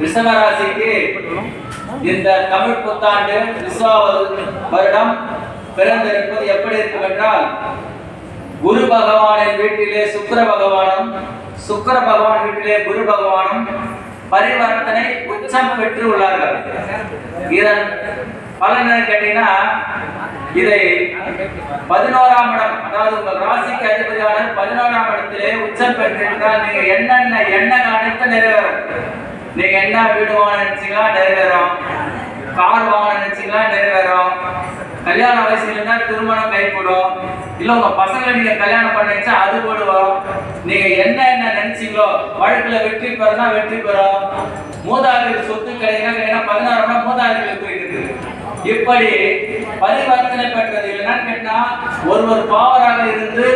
ரிஷபராசிக்கு இந்த தமிழ் புத்தாண்டு விஸ்வாவது வருடம் பிறந்திருப்பது எப்படி இருக்கும் என்றால் குரு பகவானின் வீட்டிலே சுக்கர பகவானும் சுக்கர பகவான் வீட்டிலே குரு பகவானும் பரிவர்த்தனை உச்சம் பெற்று உள்ளார்கள். இதன் பலன் கேட்டீங்கன்னா இதை பதினோராம் இடம் அதாவது உங்கள் ராசிக்கு அதிபதியான பதினோராம் இடத்திலே உச்சம் பெற்றிருந்தால் நீங்க என்னென்ன எண்ணங்கள் அனைத்து நிறைவேறும்? நீங்க என்ன வீடு வாங்க நினைச்சீங்களா? நிறைவேறும் கார் வாங்க நினைச்சீங்களா? நிறைவேறும் கல்யாண வயசுல இருந்தா திருமணம் கைகூடும். இல்ல உங்க பசங்களை நீங்க கல்யாணம் பண்ண நினைச்சா அது போடுவோம். நீங்க என்ன என்ன நினைச்சீங்களோ வழக்குல வெற்றி பெறனா வெற்றி பெறும். மூதாதையர் சொத்து கிடையாது ஏன்னா பதினாறு மூதாதையர்களுக்கு இருக்குது? இப்படி பரிவர்த்தனை பெற்றது என்னன்னு கேட்டா ஒருவர் பாவராக இருந்து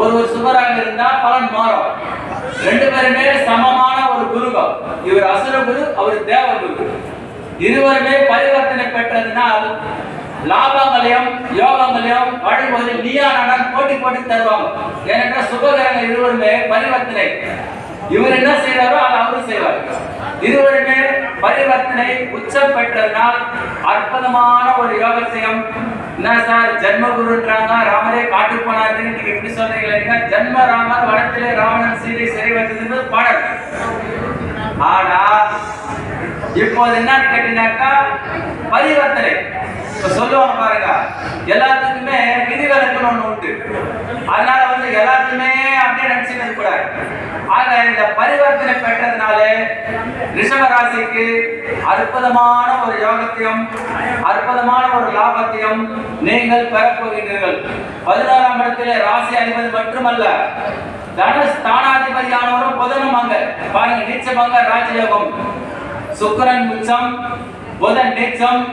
ஒருவர் சுவராக இருந்தா பலன் மாறும். ரெண்டு பேருமே சமம் இவர் அசுர குரு அவர் தேவகுரு இருவருமே பரிவர்த்தனை பெற்றதுனால் லாபங்களையும் யோகங்களையும் வழிமுறையில் நீயா நான் போட்டி போட்டு தருவாங்க ஏனென்றால் சுபகரங்கள் இருவருமே பரிவர்த்தனை. இவர் என்ன செய்யறாரோ அதை அவரும் செய்வார். இருவருமே பரிவர்த்தனை உச்சம் பெற்றதனால் அற்புதமான ஒரு யோகத்தையும் என்ன சார் ஜென்மகுருன்றாங்க ராமரே காட்டு போனாரு நீங்க எப்படி சொல்றீங்க ஜென்ம ராமர் வனத்திலே ராவணன் சீதை சிறை வந்ததுன்னு பாடல். ஆனா இப்போது என்னன்னு கேட்டீங்கன்னாக்கா பரிவர்த்தனை. இப்ப சொல்லுவாங்க பாருங்க எல்லாத்துக்குமே விதிவிலக்குன்னு ஒண்ணு உண்டு. அதனால வந்து எல்லாத்துக்குமே அப்படியே நினைச்சுக்கிறது கூடாது. ஆக இந்த பரிவர்த்தனை பெற்றதுனாலே ரிஷப ராசிக்கு அற்புதமான ஒரு யோகத்தையும் அற்புதமான ஒரு நீங்கள் பெறப்போகிறீர்கள் பதினாறாம் இடத்திலே ராசி அதிபதி மட்டுமல்ல தனஸ்தானாதிபதியானவரும் புதனும் அங்க. பாருங்க நீச்சபங்க ராஜயோகம். சுக்கரன் உச்சம் புதன் நீச்சம்.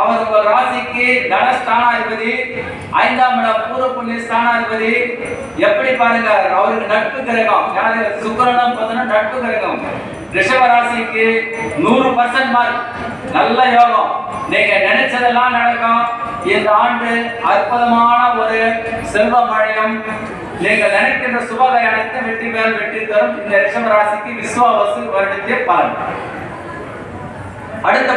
அவர் உங்கள் ராசிக்கு தனஸ்தானாதிபதி ஐந்தாம் இடம் பூர்வ புண்ணிய ஸ்தானாதிபதி. எப்படி பாருங்க அவருக்கு நட்பு கிரகம். யாரு? சுக்கிரனும் புதனும் நட்பு கிரகம். ரிஷப ராசிக்கு நூறு பர்சன்ட் மார்க் நல்ல யோகம். நீங்க நினைச்சதெல்லாம் நடக்கும். இந்த ஆண்டு அற்புதமான ஒரு செல்வ மழையும் நீங்கள் நினைக்கின்ற சுபகை அனைத்து வெற்றி மேல் வெற்றி தரும். இந்த ரிஷப ராசிக்கு விஸ்வாவசு வருடத்திய பலன் அடுத்த